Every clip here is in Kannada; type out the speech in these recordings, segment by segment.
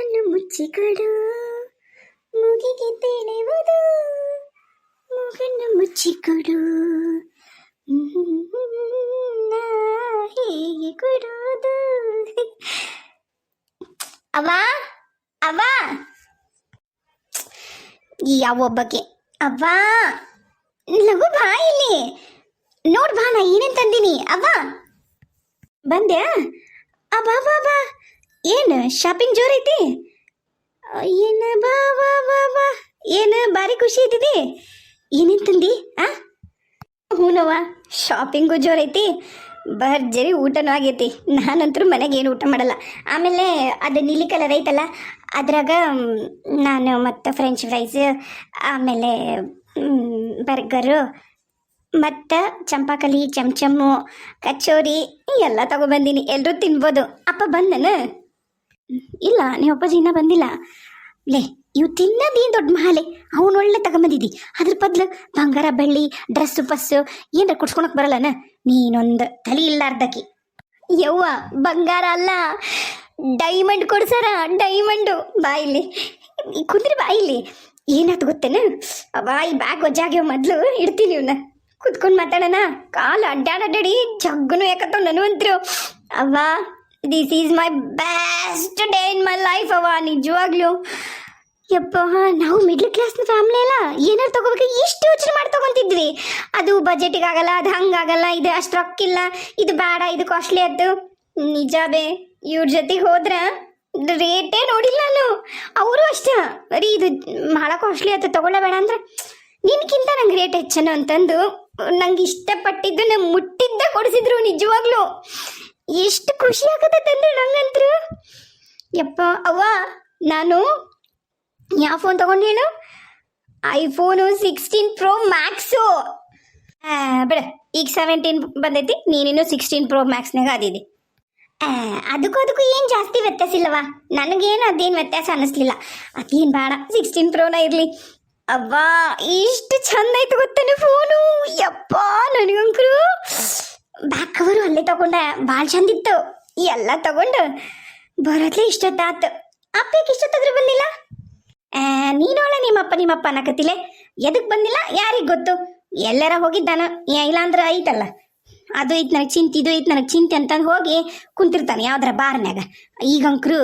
ಕಣ್ಣನ್ನು ಮುಚ್ಚಿಕೊಡು ಮುಗಿಗೆ ತಿಳಿಯುವುದು ಮುಗನ್ನು ಮುಚ್ಚಿಕೊಡು ಹೇಗೆ ಕೊಡುವುದು ಅವ ಯಾವ ಬಗ್ಗೆ? ಅವ್ವ ಲಘು ಬಾ ಇಲ್ಲಿ. ನೋಡ್ ಬಾ ನಾ ಏನೇನ್ ತಂದೀನಿ? ಅವ್ವ ಬಂದ್ಯಾ? ಅಬ್ಬಾ ಬಾ ಏನು ಶಾಪಿಂಗ್ ಜೋರೈತಿ ಏನು ಬಾ ಬಾ ಬಾ ಬಾ. ಏನು ಭಾರಿ ಖುಷಿ ಐತಿದೆ? ಏನೇನು ತಂದಿ ಆ? ಹೂನವ್ವ ಶಾಪಿಂಗು ಜೋರೈತಿ ಭರ್ಜರಿ ಊಟನೂ ಆಗೈತಿ. ನಾನಂತರೂ ಮನೆಗೆ ಏನು ಊಟ ಮಾಡಲ್ಲ. ಆಮೇಲೆ ಅದು ನೀಲಿ ಕಲರ್ ಐತಲ್ಲ, ಅದ್ರಾಗ ನಾನು ಮತ್ತು ಫ್ರೆಂಚ್ ಫ್ರೈಸ್ ಆಮೇಲೆ ಬರ್ಗರು ಮತ್ತು ಚಂಪಾಕಲಿ, ಚಮಚಮ್ಮು, ಕಚೋರಿ, ಎಲ್ಲ ತಗೊಬಂದಿನಿ. ಎಲ್ಲರೂ ತಿನ್ಬೋದು. ಅಪ್ಪ ಬಂದನು ಇಲ್ಲ ನೀವು ಅಪ್ಪಾಜಿ ಇನ್ನೂ ಬಂದಿಲ್ಲ. ಲೇ, ಇವು ತಿನ್ನೋದೇನು ದೊಡ್ಡ ಮಹಾಲೆ? ಅವನು ಒಳ್ಳೆ ತಗೊಂಬಂದಿದ್ದಿ ಅದ್ರ ಬದ್ಲು ಬಂಗಾರ, ಬೆಳ್ಳಿ ಡ್ರೆಸ್ಸು ಪಸ್ಸು ಏನಾರ ಕುಡ್ಸ್ಕೊಳಕ್ ಬರಲ್ಲನ? ನೀನೊಂದು ತಲೆ ಇಲ್ಲಾರ್ದಕ್ಕೆ. ಯವ್ವ, ಬಂಗಾರ ಅಲ್ಲ. ಡೈಮಂಡ್ ಕೊಡ್ಸಾರ? ಡೈಮಂಡು ಬಾ ಕುಂದ್ರಿ ಬಾ ಇಲ್ಲಿ. ಏನಾಯ್ತು ಗೊತ್ತೇನ? ಅವ ಈ ಬ್ಯಾಗ್ ಒಜ್ಜಾಗ್ಯವ ಮೊದ್ಲು. ಇಡ್ತೀನಿ ಇವನ್ನ ಕುತ್ಕೊಂಡು ಮಾತಾಡೋಣ. ಕಾಲು ಅಡ್ಡಾಡಡ್ಡಾಡಿ ಜಗ್ಗನು ಯಾಕತ್ತವ್ ನನವಂತ್ರು. ಅವ್ವ this is my best day in my life ಅವ ನಿಜವಾಗ್ಲೂ. ಯಪ್ಪ, ನಾವು ಮಿಡ್ಲ್ ಕ್ಲಾಸ್ ಫ್ಯಾಮಿಲಿ ಅಲ್ಲ. ಏನಾರು ತಗೋಬೇಕು? ಎಷ್ಟು ಯೋಚನೆ ಮಾಡಿ ತಗೊಂತಿದ್ವಿ. ಅದು ಬಜೆಟಿಗೆ ಆಗಲ್ಲ ಅದು ಹಂಗಾಗಲ್ಲ, ಇದು ಅಷ್ಟು ರೊಕ್ಕಿಲ್ಲ ಇದು ಬೇಡ, ಇದು ಕಾಸ್ಟ್ಲಿ ಆಯ್ತು ನಿಜ ಬೇ ಇವ್ರ ಜೊತೆಗೆ ಹೋದ್ರ ರೇಟೇ ನೋಡಿಲ್ಲ ನಾನು. ಅವರು ಅಷ್ಟೇ. ಬರೀ ಇದು ಭಾಳ ಕಾಸ್ಟ್ಲಿ ಆಯ್ತು, ತಗೊಳ್ಳಬೇಡ ಅಂದ್ರೆ ನಿನ್ಕಿಂತ ನಂಗೆ ರೇಟ್ ಹೆಚ್ಚನು ಅಂತಂದು ನಂಗೆ ಇಷ್ಟಪಟ್ಟಿದ್ದು ನಂಗೆ ಮುಟ್ಟಿದ್ದ ಕೊಡಿಸಿದ್ರು ನಿಜವಾಗ್ಲೂ. ಎಷ್ಟು ಖುಷಿ ಆಗತ್ತಂದ್ರೆ ನಂಗಂತ್ರು. ಯಪ್ಪ ಅವ್ವ ನಾನು ಯಾವ ಫೋನ್ ತಗೊಂಡು ಹೇಳು ಐಫೋನು ಸಿಕ್ಸ್ಟೀನ್ ಪ್ರೋ ಮ್ಯಾಕ್ಸು ಬಿಡ ಈಗ ಸೆವೆಂಟೀನ್ ಬಂದೈತಿ ನೀನಿನ್ನು ಸಿಕ್ಸ್ಟೀನ್ ಪ್ರೋ ಮ್ಯಾಕ್ಸ್ನಾಗ ಅದಿದೆ ಆ, ಅದಕ್ಕೂ ಅದಕ್ಕೂ ಏನು ಜಾಸ್ತಿ ವ್ಯತ್ಯಾಸ ಇಲ್ಲವಾ? ನನಗೇನು ಅದೇನು ವ್ಯತ್ಯಾಸ ಅನ್ನಿಸ್ಲಿಲ್ಲ ಅದೇನು ಬೇಡ ಸಿಕ್ಸ್ಟೀನ್ ಪ್ರೋನ ಇರಲಿ. ಅವ್ವಾ ಇಷ್ಟು ಚಂದ ಐತೆ ಗೊತ್ತೇನೆ ಫೋನು ಯಪ್ಪ ನನಗಂಕರು ಬ್ಯಾಕ್ ಕವರು ಅಲ್ಲೇ ತಗೊಂಡೆ, ಭಾಳ ಚಂದಿತ್ತು ಎಲ್ಲ ತಗೊಂಡು ಬರೋದ್ಲೆ ಇಷ್ಟೊತ್ತಾತು ಅಪ್ಪಕ್ಕೆ ಇಷ್ಟೊತ್ತಾದ್ರೂ ಬಂದಿಲ್ಲ? ನೀನೊಳ ನಿಮ್ಮಪ್ಪ ನಿಮ್ಮಪ್ಪ ಅನ್ನಕತ್ತಿಲೆ? ಎದಕ್ ಬಂದಿಲ್ಲ? ಯಾರಿಗೆ ಗೊತ್ತು? ಎಲ್ಲರ ಹೋಗಿದ್ದಾನ? ಇಲ್ಲ ಅಂದ್ರೆ ಐತಲ್ಲ. ಅದು ಐತ್ ನನಗೆ ಚಿಂತೆ, ಇದು ಐತ್ ನನಗೆ ಚಿಂತೆ ಅಂತಂದು ಹೋಗಿ ಕುಂತಿರ್ತಾನೆ ಯಾವ್ದಾರ ಬಾರ್ನ್ಯಾಗ. ಈಗಂಕ್ರು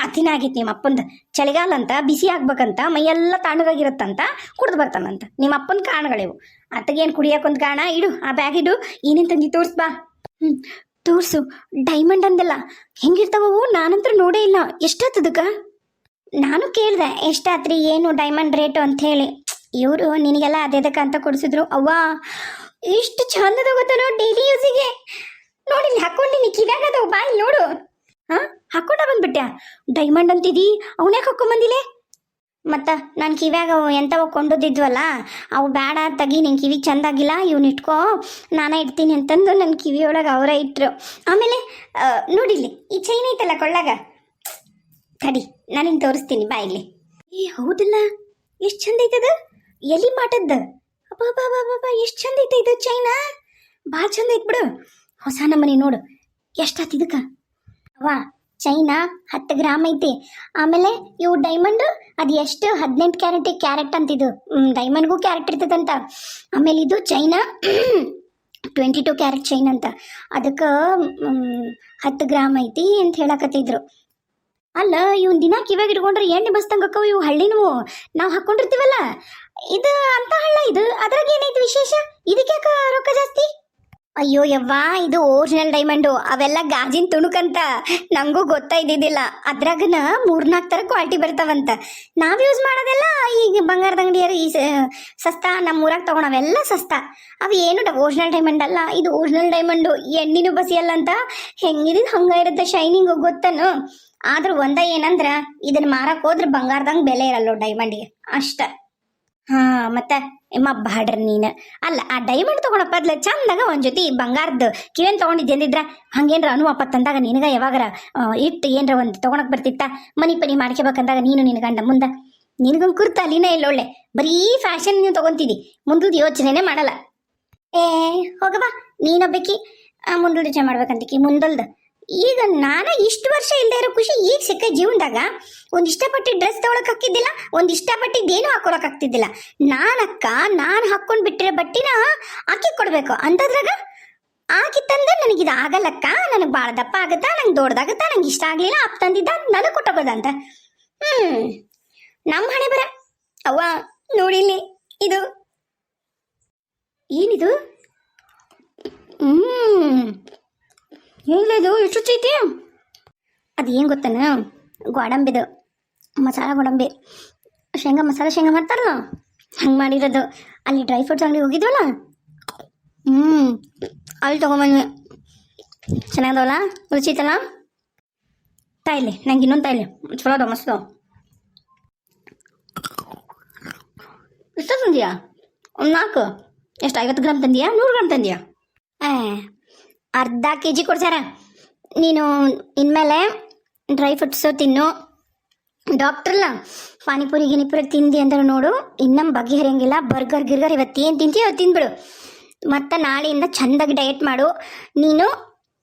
ಅತಿನ ಆಗೈತಿ ನಿಮ್ಮ ಅಪ್ಪಂದು. ಚಳಿಗಾಲ ಅಂತ ಬಿಸಿ ಆಗ್ಬೇಕಂತ ಮೈಯೆಲ್ಲ ತಣ್ಣಗಾಗಿರುತ್ತಂತ ಕುಡ್ದು ಬರ್ತಾನಂತ. ನಿಮ್ಮ ಅಪ್ಪನ ಕಾರಣಗಳಿವು. ಅತ್ತಗೇನು ಕುಡಿಯೋಕೊಂದು ಕಾರಣ? ಇಡು, ಆ ಬ್ಯಾಗ್ ಇಡು, ಏನೇನು ತಂದಿ ತೋರ್ಸ್ ಬಾ. ಹ್ಞೂ ತೋರ್ಸು. ಡೈಮಂಡ್ ಅಂದಲ್ಲ. ಹೆಂಗಿರ್ತಾವವು? ನಾನಂತ್ರ ನೋಡೇ ಇಲ್ಲ. ಎಷ್ಟಾತದಕ್ಕ? ನಾನು ಕೇಳಿದೆ, ಎಷ್ಟಾತ್ರಿ, ಏನು ಡೈಮಂಡ್ ರೇಟು ಅಂತ ಹೇಳಿ. ಇವರು ನಿನಗೆಲ್ಲ ಅದೇದಕ್ಕ ಅಂತ ಕೊಡಿಸಿದ್ರು. ಅವ್ವಾ ಇಷ್ಟು ಚಂದದ ಗೊತ್ತನೋ ಡೈಲಿ ಯೂಸಿಗೆ ನೋಡಿ ಇಲ್ಲಿ ಹಾಕೊಂಡಿನಿ ಕಿವ್ಯಾಗ ಅದಾವ ಬಾ ಇಲ್ಲಿ ನೋಡು. ಹಾ? ಹಾಕೊಂಡ ಬಂದ್ಬಿಟ್ಟ್ಯಾ ಡೈಮಂಡ್ ಅಂತಿದಿ ಅವನ್ಯಾಕೆ ಹಾಕೊಂಬಂದಿಲೆ ಮತ್ತ ನಾನು ಕಿವ್ಯಾಗ ಅವು ಎಂಥವ ಕೊಂಡೋದಿದ್ವಲ್ಲ ಅವು ಬೇಡ ತೆಗಿ, ನಿನ್ ಕಿವಿಗೆ ಚಂದಾಗಿಲ್ಲ, ಇವ್ನ ಇಟ್ಕೋ, ನಾನೇ ಇಡ್ತೀನಿ ಅಂತಂದು ನನ್ನ ಕಿವಿಯೊಳಗೆ ಅವರೇ ಇಟ್ರು. ಆಮೇಲೆ ನೋಡಿಲಿ ಈ ಚೈನ್ ಐತಲ್ಲ ಕೊಳ್ಳಾಗ? ತಡಿ ನಾನು ತೋರಿಸ್ತೀನಿ, ಬಾ ಇಲ್ಲಿ. ಏ, ಹೌದಲ್ಲ? ಎಷ್ಟು ಚಂದ ಐತದ? ಎಲ್ಲಿ ಮಾಟದ್ದ. ಅಬ್ಬಾ ಎಷ್ಟು ಚಂದ ಐತೆ ಇದು ಚೈನಾ ಭಾಳ ಚಂದ ಐತೆ ಬಿಡು. ಹೊಸ ನಮನಿ ನೋಡು. ಎಷ್ಟಾತ್ ಇದಕ್ಕ? ವಾ ಚೈನಾ ಹತ್ತು ಗ್ರಾಮ್ ಐತಿ. ಆಮೇಲೆ ಇವು ಡೈಮಂಡ್ ಅದು ಎಷ್ಟು? ಹದಿನೆಂಟು ಕ್ಯಾರೆಟ್ ಕ್ಯಾರೆಟ್ ಅಂತಿದು ಡೈಮಂಡ್ಗೂ ಕ್ಯಾರೆಟ್ ಇರ್ತದಂತ ಆಮೇಲೆ ಇದು chain twenty two carat chain ಅಂತ. ಅದಕ್ಕೆ ಹತ್ತು ಗ್ರಾಮ್ ಐತಿ ಅಂತ ಹೇಳಕತ್ತಿದ್ರು. ಅಲ್ಲ, ಇವ್ನ ದಿನ ಕಿವ್ಯಾಗ ಇಟ್ಕೊಂಡ್ರೆ ಎಣ್ಣೆ ಬಸ್ತಂಗ ಅಕ್ಕವು ಇವು ಹಳ್ಳಿನವು. ನಾವು ಹಾಕೊಂಡಿರ್ತೀವಲ್ಲ? ಇದು ಅಂತ ಹಳ್ಳ ಇದು. ಅದ್ರಾಗ ಏನೈತಿ ವಿಶೇಷ? ಇದಕ್ಕೆ ರೊಕ್ಕ ಜಾಸ್ತಿ? ಅಯ್ಯೋ ಯವ್ವಾ, ಇದು ಒರಿಜಿನಲ್ ಡೈಮಂಡು ಅವೆಲ್ಲ ಗಾಜಿನ ತುಣುಕಂತ. ನಂಗೂ ಗೊತ್ತಾಯ್ದಿದ್ದಿಲ್ಲ ಅದ್ರಾಗನ ಮೂರ್ನಾಲ್ಕು ಥರ ಕ್ವಾಲಿಟಿ ಬರ್ತಾವಂತ. ನಾವು ಯೂಸ್ ಮಾಡೋದೆಲ್ಲ ಈಗ ಬಂಗಾರದ ಅಂಗಡಿಯರು, ಈ ಸಸ್ತಾ ನಮ್ಮ ಊರಾಗ ಸಸ್ತಾ. ಅವು ಏನು ಒರಿಜಿನಲ್ ಡೈಮಂಡ್ ಅಲ್ಲ. ಇದು ಒರಿಜಿನಲ್ ಡೈಮಂಡು ಎಣ್ಣಿನೂ ಬಸಿಯಲ್ಲ ಅಂತ. ಹೆಂಗಿದ್ ಹಂಗ ಇರುತ್ತೆ ಶೈನಿಂಗ್ ಗೊತ್ತನು? ಆದ್ರೂ ಒಂದ ಏನಂದ್ರ ಇದನ್ನ ಮಾರಕ್ ಹೋದ್ರೆ ಬಂಗಾರದಂಗ್ ಬೆಲೆ ಇರಲ್ಲ ಡೈಮಂಡ್ಗೆ ಅಷ್ಟ. ಹಾ, ಮತ್ತೆ ಎಮ್ಮ ಹಾಡ್ರ ನೀನು. ಅಲ್ಲ, ಆ ಡೈಮಂಡ್ ತಗೊಂಡ ಅದ್ಲ ಚಂದಾಗ ಒಂದ್ ಜೊತೆ ಬಂಗಾರದ ಕಿವೇನ್ ತಗೊಂಡಿದ್ದೆ ಅಂದಿದ್ರ, ಹಂಗೇನ್ರ ಅನುವಪ್ಪ ತಂದಾಗ ನಿನಗ ಯಾವಾಗರ ಇಟ್ಟು ಏನ್ರ ಒಂದು ತಗೊಳಕ್ ಬರ್ತಿತ್ತ? ಮನಿ ಪನಿ ಮಾಡ್ಕೋಬೇಕಂದಾಗ ನೀನು ನಿನ್ ಗಂಡ ಮುಂದ. ನಿನಗೊಂದು ಕುರ್ತ ಅಲ್ಲಿನ ಇಲ್ಲ ಒಳ್ಳೆ. ಬರೀ ಫ್ಯಾಷನ್ ನೀವು ತಗೊಂತಿದಿ. ಮುಂದದ ಯೋಚನೆನೇ ಮಾಡಲ್ಲ. ಏ ಹೋಗವಾ ನೀನೊಬ್ಬಕಿ. ಮುಂದಲ್ದ ಯೋಚನೆ ಮಾಡ್ಬೇಕಂತಕಿ ಮುಂದಲ್ದ ಈಗ ನಾನು ಇಷ್ಟು ವರ್ಷ ಇಲ್ಲದೆ ಇರೋ ಖುಷಿ ಈಗ ಸಿಕ್ಕ ಜೀವನದಾಗ. ಒಂದು ಇಷ್ಟಪಟ್ಟು ಡ್ರೆಸ್ ತಗೊಳಕ್ ಹಾಕಿದ್ದಿಲ್ಲ ಒಂದ್ ಇಷ್ಟಪಟ್ಟಿದ್ದೇನು ಹಾಕೊಳಕ್ ಆಗ್ತಿದ್ದಿಲ್ಲ. ನಾನಕ್ಕ, ನಾನು ಹಾಕ್ಕೊಂಡು ಬಿಟ್ಟಿರೋ ಬಟ್ಟಿನ ಆಕಿ ಕೊಡಬೇಕು. ಅಂತದ್ರಾಗ ಆಕಿ ತಂದ ಇದು ಆಗಲ್ಲಕ್ಕ, ನನಗೆ ಭಾಳ ದಪ್ಪ ಆಗತ್ತಾ, ನಂಗೆ ದೊಡ್ಡದಾಗತ್ತಾ ನಂಗೆ ಇಷ್ಟ ಆಗಲಿಲ್ಲ, ಅಪ್ಪ ತಂದಿದ್ದ, ನನಗೆ ಕೊಟ್ಟೋಗೋದಂತ ಹ್ಮ್ ನಮ್ಮ ಹಣೆ ಬರ. ಅವ್ವ ನೋಡಿಲ್ಲಿ ಇದು. ಏನಿದು? ಹ್ಮ್. ಇದು? ಎಷ್ಟು ಚೈತಿ ಅದು ಏನು ಗೊತ್ತನ? ಗೋಡಂಬಿದು. ಮಸಾಲ ಗೋಡಂಬಿ. ಶೇಂಗಾ ಮಸಾಲ ಶೇಂಗಾ ಮಾಡ್ತಾರಲ್ಲ? ಹಂಗೆ ಮಾಡಿರೋದು. ಅಲ್ಲಿ ಡ್ರೈ ಫ್ರೂಟ್ಸ್ ಅಂಗಡಿ ಹೋಗಿದ್ವಲ್ಲ? ಹ್ಞೂ ಅಲ್ಲಿ ತೊಗೊಂಬಂದ್ವಿ. ಚೆನ್ನಾಗದವಲ್ಲ? ರುಚಿ ಐತಲ್ಲ ತಾಯಿಲೆ, ನಂಗೆ ಇನ್ನೊಂದು ತಾಯಿಲೆ. ಚಲೋ ಅದ ಮಸ್ತು ಇಷ್ಟ ತಂದಿಯಾ? ಒಂದು ನಾಲ್ಕು. ಎಷ್ಟು, ಐವತ್ತು ಗ್ರಾಮ್ ತಂದಿಯಾ? ನೂರು ಗ್ರಾಮ್ ತಂದಿಯಾ? ಏ ಅರ್ಧ ಕೆ ಜಿ ಕೊಡ್ಸಾರ ನೀನು ಇನ್ಮೇಲೆ ಡ್ರೈ ಫ್ರೂಟ್ಸು ತಿನ್ನು. ಡಾಕ್ಟ್ರಲ್ಲ ಪಾನಿಪುರಿ ಗಿನಿಪುರಿ ತಿಂದಿ ಅಂದ್ರೆ ನೋಡು, ಇನ್ನೂ ಬಗೆಹರಿಯಂಗಿಲ್ಲ. ಬರ್ಗರ್ ಗಿರ್ಗರ್ ಇವತ್ತು ಏನು ತಿಂತೀವಿ ಅವತ್ತು ತಿಂದ್ಬಿಡು. ಮತ್ತು ನಾಳೆಯಿಂದ ಚಂದಾಗಿ ಡಯಟ್ ಮಾಡು. ನೀನು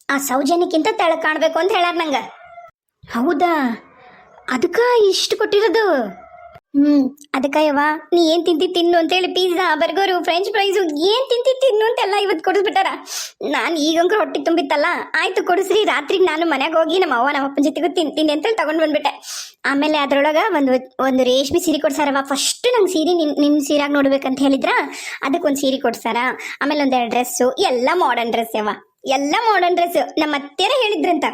ಆ ಸೌಜನ್ಯಕ್ಕಿಂತ ತಳ ಕಾಣಬೇಕು ಅಂತ ಹೇಳಾರ ನಂಗೆ. ಹೌದಾ? ಅದಕ್ಕೆ ಇಷ್ಟು ಕೊಟ್ಟಿರೋದು? ಹ್ಞೂ ಅದಕ್ಕೆ ಯವ್ವ ನೀ ಏನ್ ತಿಂತಿ ತಿನ್ನು ಅಂತೇಳಿ ಪಿಜ್ಜಾ ಬರ್ಗರು ಫ್ರೆಂಚ್ ಫ್ರೈಸ್ ಏನ್ ತಿಂತಿ ತಿನ್ನು ಅಂತೆಲ್ಲ ಇವತ್ತು ಕೊಡಿಸ್ಬಿಟ್ಟಾರ. ನಾನು ಈಗಂಕ್ರು ಹೊಟ್ಟೆ ತುಂಬಿತ್ತಲ್ಲ, ಆಯ್ತು ಕೊಡಿಸ್ರಿ ರಾತ್ರಿಗೆ ನಾನು ಮನೆಗೆ ಹೋಗಿ ನಮ್ಮ ಅವ್ವ ನಮ್ಮ ಅಪ್ಪನ ಜೊತೆಗೂ ತಿಂತೀನಿ ಅಂತೇಳಿ ತಗೊಂಡು ಬಂದ್ಬಿಟ್ಟೆ. ಆಮೇಲೆ ಅದ್ರೊಳಗೆ ಒಂದು ಒಂದು ರೇಷ್ಮೆ ಸೀರೆ ಕೊಡ್ಸಾರವ ಫಸ್ಟ್ ನಂಗೆ ಸೀರೆ ನಿನ್ ನಿಮ್ಮ ಸೀರೆಯಾಗಿ ನೋಡ್ಬೇಕಂತ ಹೇಳಿದ್ರ ಅದಕ್ಕೆ ಒಂದು ಸೀರೆ ಕೊಡ್ಸಾರ ಆಮೇಲೆ ಒಂದೆರಡು ಡ್ರೆಸ್ಸು ಎಲ್ಲ ಮಾಡರ್ನ್ ಡ್ರೆಸ್ ಯವ ಎಲ್ಲ ಮಾಡರ್ನ್ ಡ್ರೆಸ್ ನಮ್ಮ ಅತ್ತೆರ ಹೇಳಿದ್ರಂತ.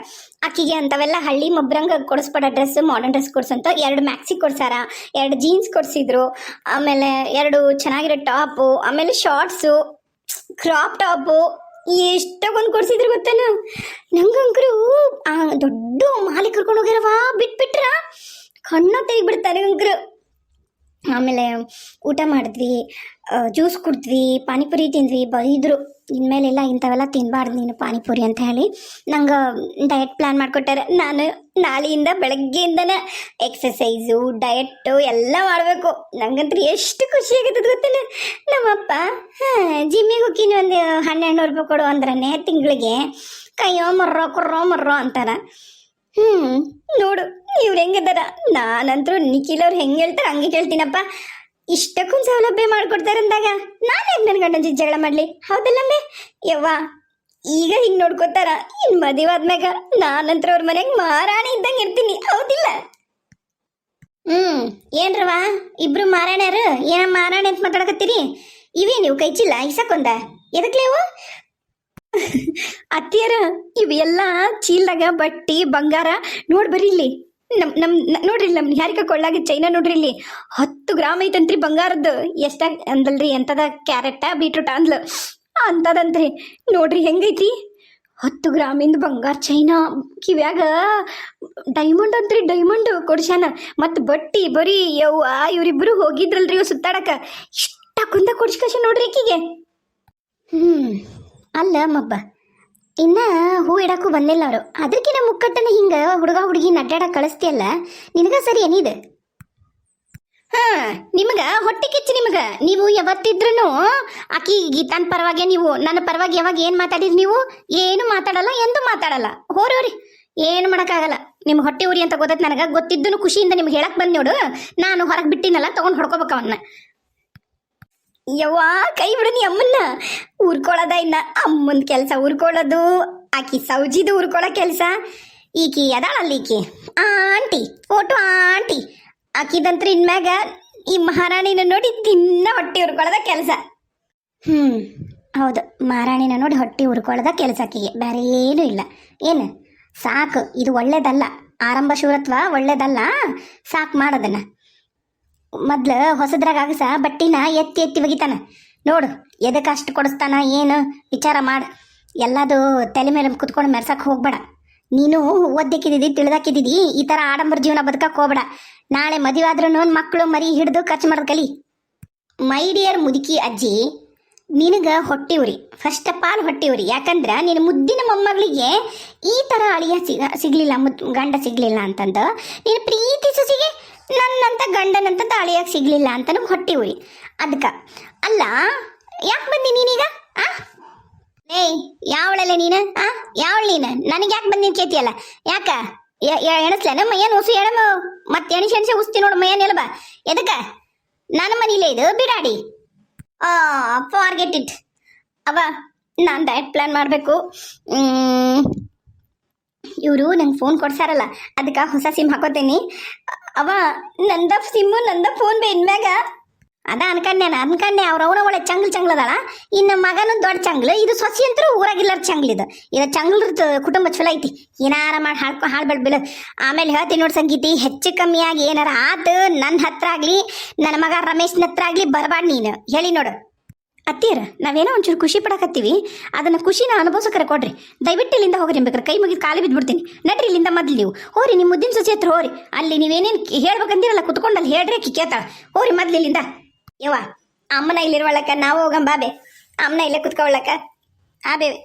ಆಕಿಗೆ ಅಂತವೆಲ್ಲ ಹಳ್ಳಿ ಮೊಬ್ರಂಗ ಕೊಡಿಸ್ಬೇಡ ಡ್ರೆಸ್ ಮಾಡರ್ನ್ ಡ್ರೆಸ್ ಕೊಡ್ಸಂತ ಎರಡು ಮ್ಯಾಕ್ಸಿ ಕೊಡ್ಸಾರ, ಎರಡು ಜೀನ್ಸ್ ಕೊಡ್ಸಿದ್ರು. ಆಮೇಲೆ ಎರಡು ಚೆನ್ನಾಗಿರೋ ಟಾಪು ಆಮೇಲೆ ಶಾರ್ಟ್ಸು ಕ್ರಾಪ್ ಟಾಪು ಎಷ್ಟೊಂದು ಕೊಡ್ಸಿದ್ರು ಗೊತ್ತೇನ? ನಂಗಂಕರು ದೊಡ್ಡ ಮಾಲೀಕರ್ಕೊಂಡು ಕರ್ಕೊಂಡು ಹೋಗ್ಯಾರವ ಬಿಟ್ಬಿಟ್ರ? ಕಣ್ಣ ತೆಗಿಬಿಡ್ತಾರೆ ನಂಗರು ಆಮೇಲೆ ಊಟ ಮಾಡಿದ್ವಿ ಜ್ಯೂಸ್ ಕುಡಿದ್ವಿ, ಪಾನಿಪುರಿ ತಿಂದ್ವಿ ಬೈದರು ಇನ್ಮೇಲೆಲ್ಲ ಇಂಥವೆಲ್ಲ ತಿನ್ನಬಾರ್ದು ನೀನು ಪಾನಿಪುರಿ ಅಂತ ಹೇಳಿ ನಂಗೆ ಡಯಟ್ ಪ್ಲ್ಯಾನ್ ಮಾಡಿಕೊಟ್ಟಾರೆ. ನಾನು ನಾಳೆಯಿಂದ ಬೆಳಗ್ಗೆಯಿಂದನೇ ಎಕ್ಸಸೈಸು ಡಯಟ್ಟು ಎಲ್ಲ ಮಾಡಬೇಕು. ನಂಗಂತೂ ಎಷ್ಟು ಖುಷಿ ಆಗತ್ತದ ಗೊತ್ತೇನ ನಮ್ಮಪ್ಪ, ಹಾಂ, ಜಿಮ್ಮಿಗೆ ಹೋಗಿನಿ ಒಂದು ಹನ್ನೆರಡು ನೂರು ರೂಪಾಯಿ ಕೊಡು ಅಂದ್ರನೇ ತಿಂಗಳಿಗೆ. ಕೈಯೋ ಮರ್ರೋ, ಕೊರ್ರೋ ಮರ್ರೋ ಅಂತಾರ ಹ್ಞೂ ನೋಡು. ಇವ್ರು ಹೆಂಗಿದಾರ ನಾನಂತರೂ ನಿಖಿಲ್ ಅವ್ರು ಹೆಂಗೆ ಹೇಳ್ತಾರೆ ಹಂಗೆ ಕೇಳ್ತೀನಪ್ಪ. ಇಷ್ಟಕ್ಕೊಂದು ಸೌಲಭ್ಯ ಮಾಡ್ಕೊಡ್ತಾರೆ ಅಂದಾಗ ನಾನು ಹೆಂಗೆ ನನ್ನ ಗಂಡನ ಜೊತೆ ಜಗಳ ಮಾಡಲಿ? ಹೌದಲ್ಲಮ್ಮೆ? ಯವ್ವ, ಈಗ ಹಿಂಗೆ ನೋಡ್ಕೋತಾರ ಇನ್ನು ಮದುವೆ ಆದ್ಮ್ಯಾಗ ನಾನಂತರ ಅವ್ರ ಮನೆಗೆ ಮಾರಾಣಿ ಇದ್ದಂಗೆ ಇರ್ತೀನಿ. ಹೌದಿಲ್ಲ? ಹ್ಮ್ ಏನ್ರವ ಇಬ್ರು ಮಾರಾಣ್ಯಾರು? ಏನ ಮಾರಾಣಿ ಅಂತ ಮಾತಾಡಕತ್ತೀರಿ? ಇವೇ ನೀವು ಕೈ ಚೀಲ ಇಸಕೊಂದ ಎದಕ್ಲೇವು ಅತ್ತಿಯರ, ಇವೆಲ್ಲ ಚೀಲ್ದಾಗ ಬಟ್ಟಿ, ಬಂಗಾರ ನೋಡ್ಬರಿ ಇಲ್ಲಿ. ನಮ್ ನಮ್ ನೋಡ್ರಿ, ನಮ್ ನಿಹಾರಿಕ ಕೊಳ್ಳಾಗ ಚೈನಾ ನೋಡ್ರಿ ಇಲ್ಲಿ. ಹತ್ತು ಗ್ರಾಮ್ ಐತಂತ್ರಿ ಬಂಗಾರದ್ದು. ಎಷ್ಟ ಅಂದಲ್ರಿ ಎಂತದ ಕ್ಯಾರೆಟ, ಬೀಟ್ರೂಟ ಅಂದ್ಲು. ಅಂತದಂತ್ರಿ ನೋಡ್ರಿ, ಹೆಂಗೈತಿ? ಹತ್ತು ಗ್ರಾಮಿಂದ ಬಂಗಾರ ಚೈನಾ. ಕಿವ್ಯಾಗ ಡೈಮಂಡ್ ಅಂತ್ರಿ, ಡೈಮಂಡ್ ಕೊಡ್ಸ್ಯಾನ. ಮತ್ ಬಟ್ಟಿ, ಬರೀ ಯವ್ವ, ಇವ್ರಿಬ್ರು ಹೋಗಿದ್ರಲ್ರಿ ಇವ್ ಸುತ್ತಾಡಕ. ಇಷ್ಟ ಕುಂದ ಕೊಡ್ಸ್ಕಶ ನೋಡ್ರಿ ಈಕಿಗೆ. ಹ್ಮ್, ಅಲ್ಲ ಮಬ್ಬ. ಇನ್ನ ಹೂ ಇಡಕ್ಕೂ ಬಂದಿಲ್ಲ ಅವರು. ಅದಕ್ಕಿನ ಮುಕ್ಕಟ್ಟನ ಹಿಂಗ ಹುಡುಗ ಹುಡುಗಿ ನಡ್ಡಾಡ ಕಳಿಸ್ತಿಯಲ್ಲ, ನಿನಗ ಸರಿ ಏನಿದೆ? ಹಾ, ನಿಮಗ ಹೊಟ್ಟೆ ಕಿಚ್ಚು ನಿಮಗ. ನೀವು ಯಾವತ್ತಿದ್ರು ಆಕಿ ಗೀತಾನ್ ಪರವಾಗಿ ನೀವು, ನನ್ನ ಪರವಾಗಿ ಯಾವಾಗ ಏನ್ ಮಾತಾಡಿದ್ರಿ ನೀವು? ಏನು ಮಾತಾಡಲ್ಲ, ಎಂದು ಮಾತಾಡಲ್ಲ. ಹೋರೋರಿ ಏನು ಮಾಡಕ್ಕಾಗಲ್ಲ. ನಿಮ್ ಹೊಟ್ಟೆ ಉರಿ ಅಂತ ಗೊತ್ತೈತೆ ನನಗ. ಗೊತ್ತಿದ್ದನು ಖುಷಿಯಿಂದ ನಿಮ್ಗೆ ಹೇಳಕ್ ಬಂದ್ ನೋಡು. ನಾನು ಹೊರಗೆ ಬಿಟ್ಟಿನಲ್ಲ, ತಗೊಂಡ್ ಹೊಡ್ಕೋಬೇಕು ಅವನ್ನ. ಯವ್ವ, ಕೈ ಬಿಡು ನೀ ಅಮ್ಮನ್ನ. ಉರ್ಕೊಳ್ಳೋದ ಇನ್ನ ಅಮ್ಮನ ಕೆಲಸ ಉರ್ಕೊಳ್ಳೋದು ಆಕಿ ಸೌಜಿದು ಉರ್ಕೊಳ್ಳೋ ಕೆಲಸ. ಈಕಿ ಅದಾಳಲ್ಲ ಈಕಿ? Aunty, photo aunty. ಆಕಿದಂತ್ರ ಇನ್ಮ್ಯಾಗ ಈ ಮಹಾರಾಣಿನ ನೋಡಿ ದಿನ ಹೊಟ್ಟೆ ಉರ್ಕೊಳ್ಳೋದ ಕೆಲಸ. ಹ್ಮ್, ಹೌದು. ಮಹಾರಾಣಿನ ನೋಡಿ ಹೊಟ್ಟೆ ಉರ್ಕೊಳ್ಳೋದ ಕೆಲಸ ಆಕಿಗೆ. ಬೇರೆ ಏನೂ ಇಲ್ಲ. ಏನು? ಸಾಕು. ಇದು ಒಳ್ಳೇದಲ್ಲ. ಆರಂಭ ಶೂರತ್ವ ಒಳ್ಳೇದಲ್ಲ. ಸಾಕು ಮಾಡೋದನ್ನ ಮೊದ್ಲು ಹೊಸದ್ರಾಗ ಆಗಸ ಬಟ್ಟಿನ ಎತ್ತಿ ಎತ್ತಿ ಒಗಿತಾನ. ನೋಡು ಎದಕ್ಕೆ ಅಷ್ಟು ಕೊಡಿಸ್ತಾನ, ಏನು, ವಿಚಾರ ಮಾಡು. ಎಲ್ಲದು ತಲೆ ಮೇಲೆ ಕುತ್ಕೊಂಡು ಮೆರ್ಸಕ್ಕೆ ಹೋಗ್ಬೇಡ. ನೀನು ಓದ್ದಕ್ಕಿದ್ದೀವಿ ತಿಳಿದಾಕಿದ್ದೀವಿ ಈ ಥರ ಆಡಂಬರ ಜೀವನ ಬದುಕಕ್ಕೆ ಹೋಗ್ಬೇಡ. ನಾಳೆ ಮದುವೆ ಆದ್ರೂ ಮಕ್ಕಳು ಮರಿ ಹಿಡಿದು ಖರ್ಚು ಮಾಡೋದು ಕಲಿ. ಮೈ ಡಿಯರ್ ಮುದುಕಿ ಅಜ್ಜಿ, ನಿನಗ ಹೊಟ್ಟೆ ಉರಿ. ಫಸ್ಟ್ ಆಫ್ ಆಲ್ ಹೊಟ್ಟೆ ಉರಿ. ಯಾಕಂದ್ರೆ ನಿನ್ನ ಮುದ್ದಿನ ಮೊಮ್ಮಗಳಿಗೆ ಈ ಥರ ಅಳಿಯ ಸಿಗ, ಸಿಗ್ಲಿಲ್ಲ, ಮುದ್, ಗಂಡ ಸಿಗ್ಲಿಲ್ಲ ಅಂತಂದು ನೀನು ಪ್ರೀತಿ ಸೊಸಿಗೆ ನನ್ನಂತ ಗಂಡನಂತ ತಾಳಿಯಾಗ ಸಿಗ್ಲಿಲ್ಲ ಅಂತ ನಮ್ಗೆ ಹೊಟ್ಟೆ ಉರಿ. ಅದಕ್ಕೆ ಅಲ್ಲ, ಯಾಕೆ ಬಂದಿ ನೀನೀಗ? ಆ? ಏಯ್ ಯಾವಳಲ್ಲ ನೀನು? ಆ? ಯಾವಳ ನೀನು? ನನಗೆ ಯಾಕೆ ಬಂದಿನ ಕೇತಿಯಲ್ಲ? ಯಾಕ? ಎಣಸ್ಲೇನ ಏನು ಉಸು ಎಣಮ. ಮತ್ತೆ ಎಣಿಸಿ ಎಣಿಸಿ ಉಸ್ತಿ ನೋಡು ಮೈಯನ್ ಎಲ್ಬ. ಎದಕ್ಕ ನನ್ನ ಮನೇಲೇ ಇದು, ಬಿಡಾಡಿ. ಆ ಫಾರ್ಗೆಟ್ ಇಟ್ ಅವ, ನಾನು ಡಯಟ್ ಪ್ಲಾನ್ ಮಾಡಬೇಕು. ಇವರು ನಂಗೆ ಫೋನ್ ಕೊಡ್ಸಾರಲ್ಲ ಅದಕ್ಕೆ ಹೊಸ ಸಿಮ್ ಹಾಕೋತೀನಿ. ಅವ ನಂದ ಸಿಮ್ಮು ನಂದ ಫೋನ್ ಬೇ ಇನ್ಮ್ಯಾಗ. ಅದ ಅನ್ಕಂಡೆ ಅನ್ಕಂಡೆ ಅವ್ರ ಅವನ ಒಳ್ಳೆ ಚಂಗ್ಲ್ ಚಂಗ್ಲ್ ಅದಾಳ. ಇನ್ನು ಮಗನೂ ದೊಡ್ಡ ಚಂಗ್ಲು, ಇದು ಸೊಸಿ ಅಂತೂ ಊರಾಗಿಲ್ಲರ ಚಂಗ್ಲ್ ಇದು. ಇದು ಚಂಗ್ಲದ ಕುಟುಂಬ ಚಲೋ ಐತಿ. ಏನಾರ ಮಾಡಿ ಹಾಡ್ಕೊ ಹಾಳ್ಬೇಡ ಬೀಳು ಆಮೇಲೆ ಹೇಳ್ತೀನಿ ನೋಡಿ ಸಂಗೀತಿ, ಹೆಚ್ಚು ಕಮ್ಮಿಯಾಗಿ ಏನಾರ ಆತು ನನ್ನ ಹತ್ರ ಆಗಲಿ ನನ್ನ ಮಗ ರಮೇಶ್ನ ಹತ್ರ ಆಗಲಿ ಬರಬಾರ್ದು ನೀನು. ಹೇಳಿ ನೋಡು. ಅತ್ತೀರ ನಾವೇನೋ ಒಂಚೂರು ಖುಷಿ ಪಡಕತ್ತೀವಿ. ಅದನ್ನು ಖುಷಿನ ಅನುಭವಿಸೋಕರ ಕೊಡ್ರಿ. ದಯವಿಟ್ಟು ಇಲ್ಲಿಂದ ಹೋಗ್ರಿ ಬೇಕಾರೆ ಕೈ ಮುಗಿದು ಕಾಲು ಬಿದ್ಬಿಡ್ತೀನಿ ನಡ್ರಿ ಇಲ್ಲಿಂದ ಮೊದಲು ನೀವು. ಹೋರಿ ನಿಮ್ಮ ಮುದ್ದಿನ ಸೊಸೆ ಹತ್ರ ಹೋರಿ. ಅಲ್ಲಿ ನೀವೇನೇನು ಹೇಳ್ಬೇಕಂದಿರಲ್ಲ, ಕುತ್ಕೊಂಡು ಅಲ್ಲಿ ಹೇಳ್ರಿ ಕಿಕ್ಕೇತಾಳ ಹೋರಿ ಮೊದ್ಲು ಇಲ್ಲಿಂದ. ಯವ್ವ, ಅಮ್ಮನ ಇಲ್ಲಿರುವಳಕ್ಕ, ನಾವು ಹೋಗಂ ಬಾಬೆ. ಅಮ್ಮನ ಇಲ್ಲೇ ಕುತ್ಕೊಳ್ಳಕ ಆ ಬೇವೆ